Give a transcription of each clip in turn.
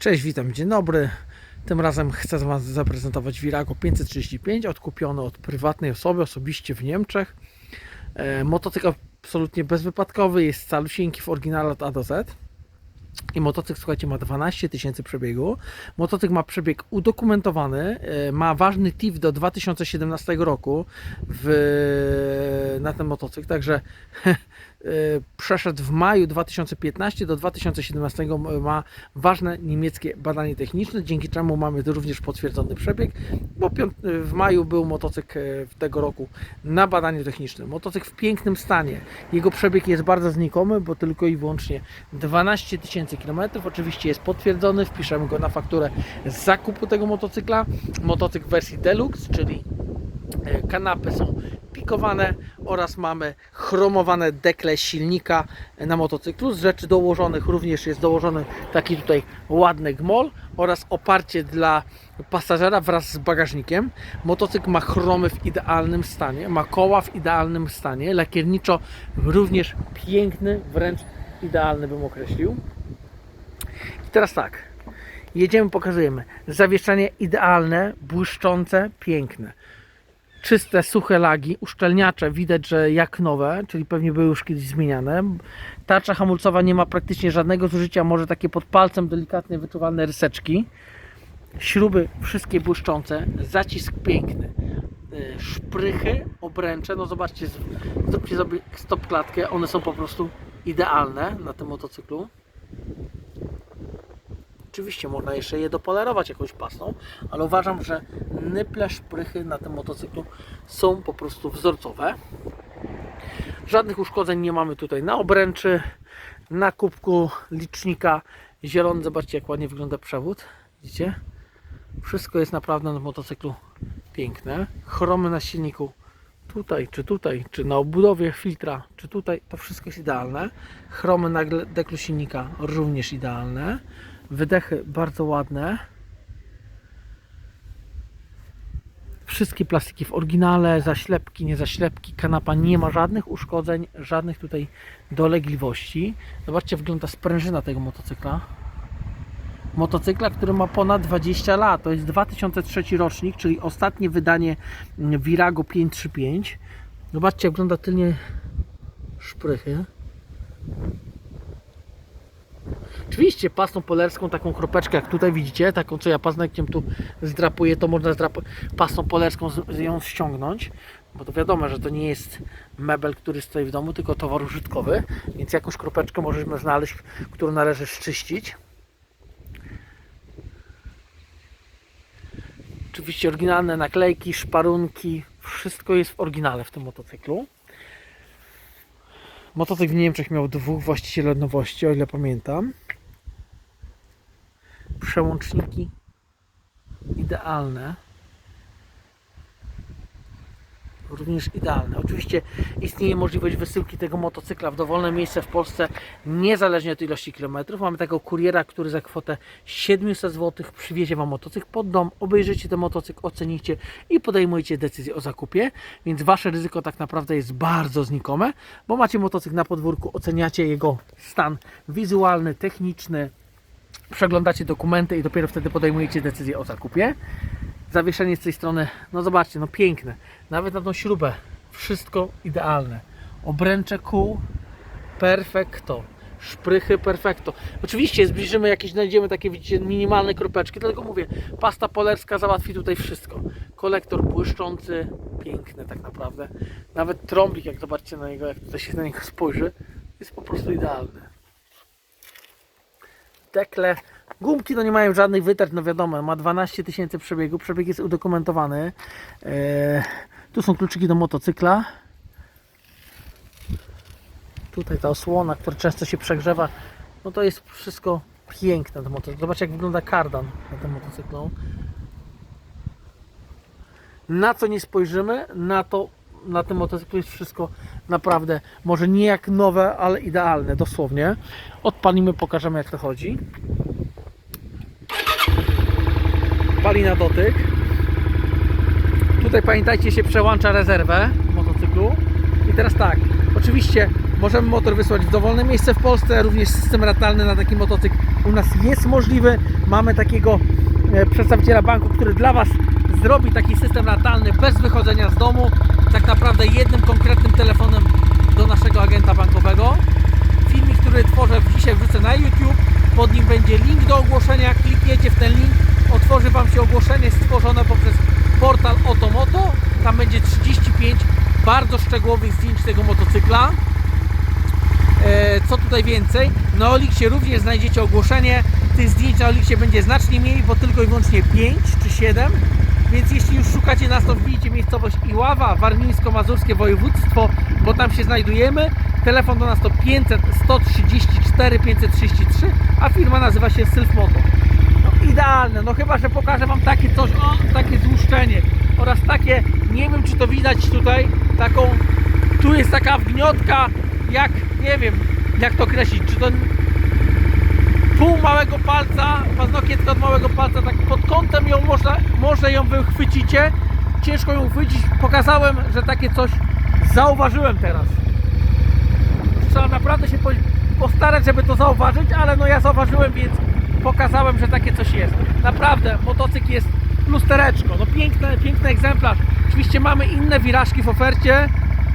Cześć, witam, dzień dobry. Tym razem chcę Wam zaprezentować Virago 535, odkupiony od prywatnej osoby, osobiście w Niemczech. E, motocykl absolutnie bezwypadkowy, jest calusieńki w oryginale od A do Z. I motocykl, słuchajcie, ma 12 tysięcy przebiegu. Motocykl ma przebieg udokumentowany, e, ma ważny TIF do 2017 roku w, na ten motocykl, także przeszedł w maju 2015 do 2017 ma ważne niemieckie badanie techniczne, dzięki czemu mamy również potwierdzony przebieg, bo piąt- w maju był motocykl e, tego roku na badaniu technicznym. Motocykl w pięknym stanie. Jego przebieg jest bardzo znikomy, bo tylko i wyłącznie 12 tysięcy kilometrów. Oczywiście jest potwierdzony, wpiszemy go na fakturę z zakupu tego motocykla. Motocykl w wersji Deluxe, czyli kanapy są pikowane oraz mamy chromowane dekle silnika na motocyklu. Z rzeczy dołożonych również jest dołożony taki tutaj ładny gmol oraz oparcie dla pasażera wraz z bagażnikiem. Motocykl ma chromy w idealnym stanie, ma koła w idealnym stanie, lakierniczo również piękny, wręcz idealny bym określił. I teraz tak, jedziemy, pokazujemy. Zawieszenie idealne, błyszczące, piękne czyste, suche lagi, uszczelniacze widać, że jak nowe, czyli pewnie były już kiedyś zmieniane. Tarcza hamulcowa nie ma praktycznie żadnego zużycia, może takie pod palcem delikatnie wyczuwalne ryseczki. Śruby wszystkie błyszczące, zacisk piękny. Yy, Szprychy, obręcze, no zobaczcie, zróbcie sobie stop klatkę, one są po prostu idealne na tym motocyklu. Oczywiście można jeszcze je dopolerować jakąś pasą, ale uważam, że nyple szprychy na tym motocyklu są po prostu wzorcowe. Żadnych uszkodzeń nie mamy tutaj na obręczy, na kubku licznika zielony. Zobaczcie jak ładnie wygląda przewód. Widzicie? Wszystko jest naprawdę na motocyklu piękne. Chromy na silniku tutaj, czy tutaj, czy na obudowie filtra, czy tutaj, to wszystko jest idealne. Chromy na deklu silnika również idealne. Wydechy bardzo ładne. Wszystkie plastiki w oryginale, zaślepki, nie zaślepki, kanapa nie ma żadnych uszkodzeń, żadnych tutaj dolegliwości. Zobaczcie, wygląda sprężyna tego motocykla. Motocykla, który ma ponad 20 lat. To jest 2003 rocznik, czyli ostatnie wydanie Virago 535. Zobaczcie, jak wygląda tylnie szprychy. Oczywiście pasą polerską, taką kropeczkę jak tutaj widzicie, taką co ja paznokciem tu zdrapuję, to można zdrap- pasą polerską z, ją ściągnąć, bo to wiadomo, że to nie jest mebel, który stoi w domu, tylko towar użytkowy, więc jakąś kropeczkę możemy znaleźć, którą należy szczyścić. Oczywiście oryginalne naklejki, szparunki, wszystko jest w oryginale w tym motocyklu. Motocykl w Niemczech miał dwóch właścicieli nowości, o ile pamiętam. Przełączniki idealne. Również idealne. Oczywiście istnieje możliwość wysyłki tego motocykla w dowolne miejsce w Polsce, niezależnie od ilości kilometrów. Mamy takiego kuriera, który za kwotę 700 zł przywiezie Wam motocykl pod dom, obejrzycie ten motocykl, ocenicie i podejmujecie decyzję o zakupie. Więc Wasze ryzyko tak naprawdę jest bardzo znikome, bo macie motocykl na podwórku, oceniacie jego stan wizualny, techniczny, przeglądacie dokumenty i dopiero wtedy podejmujecie decyzję o zakupie. Zawieszenie z tej strony, no zobaczcie, no piękne. Nawet na tą śrubę, wszystko idealne. Obręcze kół, perfekto. Szprychy perfekto. Oczywiście zbliżymy jakieś, znajdziemy takie, widzicie, minimalne kropeczki, dlatego mówię, pasta polerska załatwi tutaj wszystko. Kolektor błyszczący, piękny tak naprawdę. Nawet trąbik, jak zobaczcie na niego, jak tutaj się na niego spojrzy, jest po prostu idealny dekle. Gumki to nie mają żadnych wytarć, no wiadomo, ma 12 tysięcy przebiegu, przebieg jest udokumentowany. Eee, tu są kluczyki do motocykla. Tutaj ta osłona, która często się przegrzewa, no to jest wszystko piękne. ten motocykl. Zobaczcie jak wygląda kardan na tym motocyklu. Na co nie spojrzymy, na to na tym motocyklu jest wszystko naprawdę, może nie jak nowe, ale idealne, dosłownie. Odpalimy, pokażemy jak to chodzi. Pali na dotyk. Tutaj pamiętajcie się przełącza rezerwę motocyklu. I teraz tak, oczywiście możemy motor wysłać w dowolne miejsce w Polsce, również system ratalny na taki motocykl u nas jest możliwy. mamy takiego e, przedstawiciela banku, który dla Was zrobi taki system ratalny bez wychodzenia z domu, tak naprawdę jednym konkretnym telefonem do naszego agenta bankowego. Filmik, który tworzę dzisiaj wrzucę na YouTube, pod nim będzie link do ogłoszenia, klikniecie w ten link, otworzy Wam się ogłoszenie stworzone poprzez portal Otomoto, tam będzie 35 bardzo szczegółowych zdjęć tego motocykla. E, Co tutaj więcej? Na Oliksie również znajdziecie ogłoszenie. Tych zdjęć na Oliksie będzie znacznie mniej, bo tylko i wyłącznie 5 czy 7. Więc jeśli już szukacie nas, to wbijcie miejscowość Iława, warmińsko-mazurskie województwo, bo tam się znajdujemy. Telefon do nas to 500 134 533, a firma nazywa się Sylfmoto. No idealne, no chyba, że pokażę Wam takie coś, o, takie złuszczenie oraz takie, nie wiem czy to widać tutaj, taką, tu jest taka wgniotka, jak, nie wiem, jak to określić, czy to pół małego palca, paznokietka od małego palca, tak pod kątem ją można, może ją wychwycicie, ciężko ją uchwycić, pokazałem, że takie coś zauważyłem teraz. Trzeba naprawdę się po- postarać, żeby to zauważyć, ale no ja zauważyłem, więc pokazałem, że takie coś jest. Naprawdę, motocykl jest lustereczko, no piękny, piękny egzemplarz. Oczywiście mamy inne wirażki w ofercie.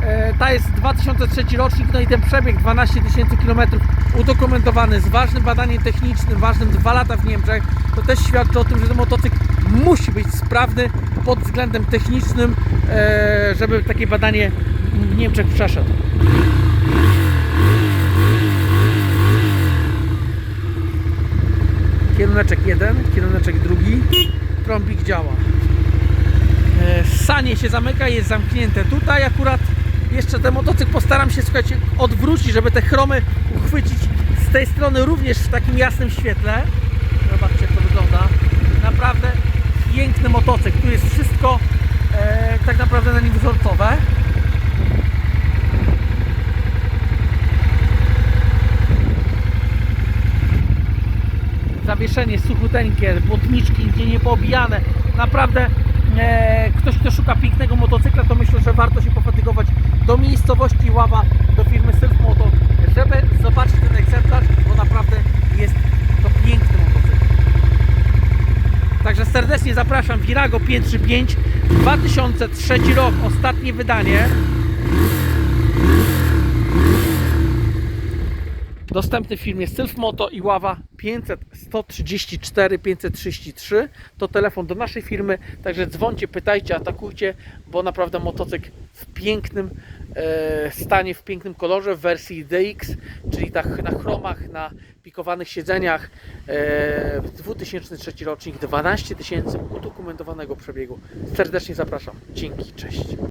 E, Ta jest 2003 rocznik, no i ten przebieg 12 tysięcy km udokumentowany z ważnym badaniem technicznym, ważnym 2 lata w Niemczech. To też świadczy o tym, że ten motocykl musi być sprawny pod względem technicznym, e, żeby takie badanie w Niemczech przeszedł. Kierunek jeden, kierunek drugi, trąbik działa. E, Sanie się zamyka, jest zamknięte tutaj akurat. Jeszcze ten motocykl postaram się słuchajcie, odwrócić, żeby te chromy uchwycić z tej strony również w takim jasnym świetle. Zobaczcie jak to wygląda. Naprawdę piękny motocykl. Tu jest wszystko e, tak naprawdę na nim wzorcowe. zawieszenie suchuteńkie, błotniczki gdzie nie poobijane. Naprawdę e, ktoś, kto szuka pięknego motocykla, to myślę, że warto się pofatygować do miejscowości Ława, do firmy Surf Moto, żeby zobaczyć ten egzemplarz, bo naprawdę jest to piękny motocykl. Także serdecznie zapraszam Virago 535 2003 rok, ostatnie wydanie. Dostępny w firmie Sylf Moto i Ława 500 134 533 to telefon do naszej firmy, także dzwońcie, pytajcie, atakujcie, bo naprawdę motocykl w pięknym e, stanie, w pięknym kolorze w wersji DX, czyli tak na chromach, na pikowanych siedzeniach e, 2003 rocznik, 12 tysięcy udokumentowanego przebiegu. Serdecznie zapraszam. Dzięki, cześć.